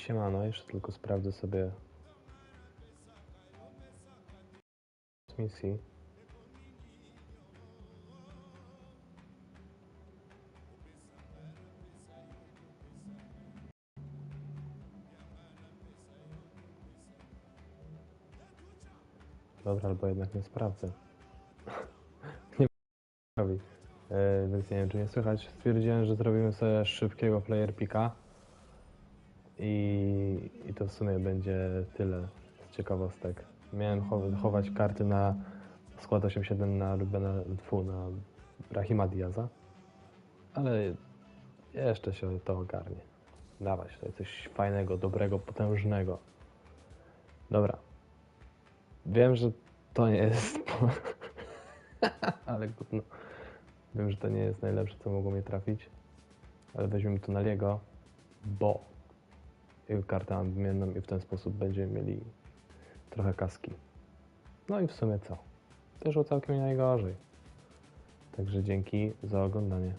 Siemano, jeszcze tylko sprawdzę sobie misji. Dobra, albo jednak nie sprawdzę. nie robi. E, więc nie wiem, czy nie słychać. Stwierdziłem, że zrobimy sobie szybkiego player picka. I, I to w sumie będzie tyle z ciekawostek. Miałem chow- chować karty na skład 8-7 na Rubena, tfu, na Rahima Diaza, ale jeszcze się to ogarnie. Dawać tutaj coś fajnego, dobrego, potężnego. Dobra. Wiem, że to nie jest. ale gówno. Wiem, że to nie jest najlepsze, co mogło mnie trafić. Ale weźmiemy to na Liego, bo kartę mam wymienną i w ten sposób będziemy mieli trochę kaski. No i w sumie co? Też o całkiem nie najgorzej. Także dzięki za oglądanie.